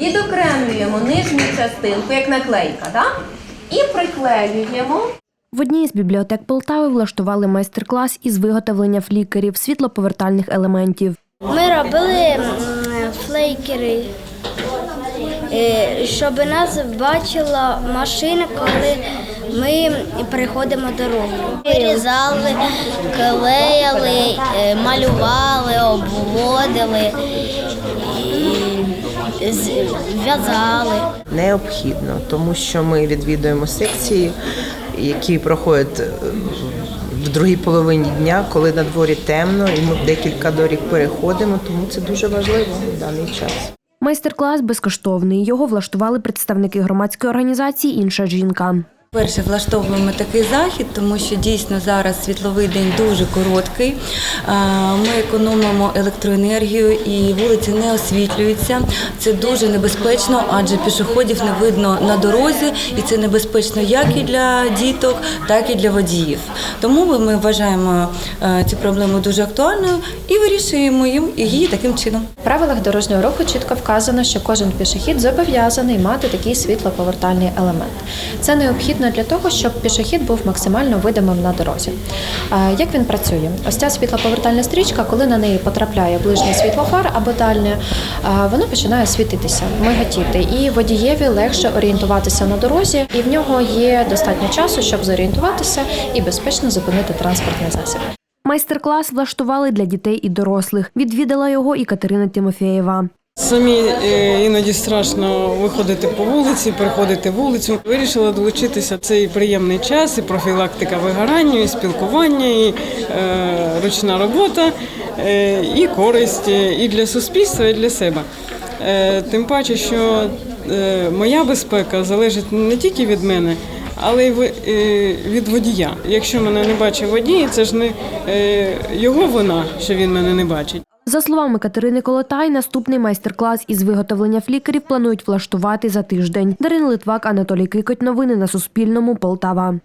Відокремлюємо нижню частинку, як наклейка, да? і приклеюємо. В одній з бібліотек Полтави влаштували майстер-клас із виготовлення флікерів світлоповертальних елементів. Ми робили флейкери, е, щоб нас бачила машина, коли ми переходимо дорогу. Вирізали, клеїли, е, малювали, обводили, в'язали. необхідно, тому що ми відвідуємо секції, які проходять е, в другій половині дня, коли на дворі темно, і ми декілька доріг переходимо, тому це дуже важливо в даний час. Майстер-клас безкоштовний. Його влаштували представники громадської організації Інша жінка. Перше влаштовуємо такий захід, тому що дійсно зараз світловий день дуже короткий. Ми економимо електроенергію і вулиці не освітлюються. Це дуже небезпечно, адже пішоходів не видно на дорозі, і це небезпечно як і для діток, так і для водіїв. Тому ми- вважаємо е, цю проблему дуже актуальною і вирішуємо її таким чином. В правилах дорожнього руху чітко вказано, що кожен пішохід зобов'язаний мати такий світлоповертальний елемент. Це необхідно для того, щоб пішохід був максимально видимим на дорозі. Як він працює? Ось ця світлоповертальна стрічка, коли на неї потрапляє ближнє світло фар або дальнє, а, воно починає світитися, миготіти, і водієві легше орієнтуватися на дорозі, і в нього є достатньо часу, щоб зорієнтуватися і безпечно зупинити транспортний засіб. Майстер-клас влаштували для дітей і дорослих. Відвідала його і Катерина Тимофєєва. Самі е, іноді страшно виходити по вулиці, переходити вулицю. Вирішила долучитися цей приємний час, і профілактика вигоранню, і спілкування, і е, ручна робота, е, і користь е, і для суспільства, і для себе. Е, тим паче, що е, моя безпека залежить не тільки від мене, але й е, від водія. Якщо мене не бачить водій, це ж не його вина, що він мене не бачить. За словами Катерини Колотай, наступний майстер-клас із виготовлення флікерів планують влаштувати за тиждень. Дарина Литвак, Анатолій Кикоть. Новини на Суспільному. Полтава.